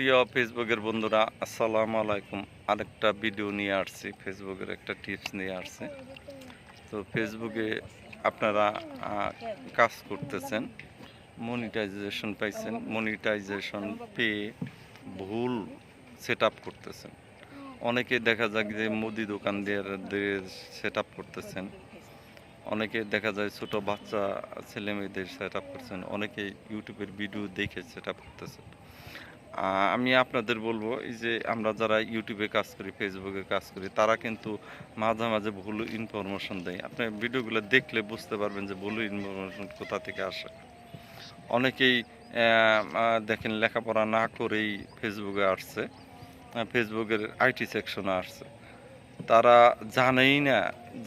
প্রিয় ফেসবুকের বন্ধুরা, আসসালামু আলাইকুম। আরেকটা ভিডিও নিয়ে আসছি, ফেসবুকের একটা টিপস নিয়ে আসছি। তো ফেসবুকে আপনারা কাজ করতেছেন মনিটাইজেশন পাইছেন মনিটাইজেশন পেয়ে ভুল সেট করতেছেন। অনেকে দেখা যাক যে মুদি দোকান দিয়ে সেট করতেছেন। অনেকে দেখা যায় ছোট বাচ্চা ছেলে মেয়েদের সেট আপ করছেন। অনেকে ইউটিউবের ভিডিও দেখে সেট আপ করতেছেন। আমি আপনাদের বলব, এই যে আমরা যারা ইউটিউবে কাজ করি ফেসবুকে কাজ করি, তারা কিন্তু মাঝে মাঝে ভুল ইনফরমেশন দেয়। আপনি ভিডিওগুলো দেখলে বুঝতে পারবেন যে ভুল ইনফরমেশন কোথা থেকে আসে। অনেকেই দেখেন লেখাপড়া না করেই ফেসবুকে আসছে ফেসবুকের আইটি সেকশনে আসছে। তারা জানেই না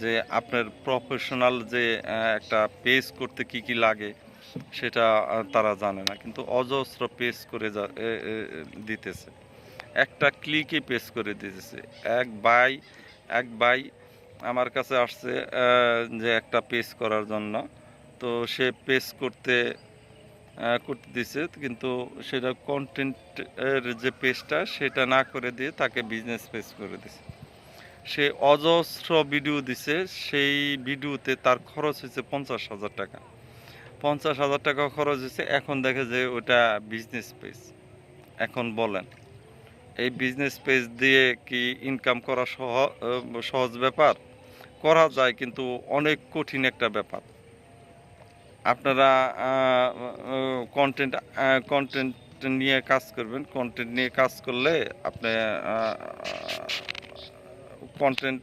যে আপনার প্রফেশনাল যে একটা পেজ করতে কি কি লাগে সেটা তারা জানে না, কিন্তু অজস্র পেজ করে দিতেছে। একটা ক্লিকে পেজ করে দিতেছে। এক বাই এক বাই আমার কাছে আসছে যে একটা পেজ করার জন্য। তো সে পেজ করতে করতে দিছে, কিন্তু সেটা কন্টেন্টের যে পেজটা সেটা না করে দিয়ে তাকে বিজনেস পেজ করে দিছে। সে অজস্র ভিডিও দিছে, সেই ভিডিওতে তার খরচ হয়েছে পঞ্চাশ হাজার টাকা। পঞ্চাশ হাজার টাকা খরচ হয়েছে। এখন দেখে যে ওটা বিজনেস পেজ এখন বলেন, এই বিজনেস পেজ দিয়ে কি ইনকাম করা সহ সহজ ব্যাপার? করা যায় কিন্তু অনেক কঠিন একটা ব্যাপার। আপনারা কন্টেন্ট কন্টেন্ট নিয়ে কাজ করবেন। কন্টেন্ট নিয়ে কাজ করলে আপনি কন্টেন্ট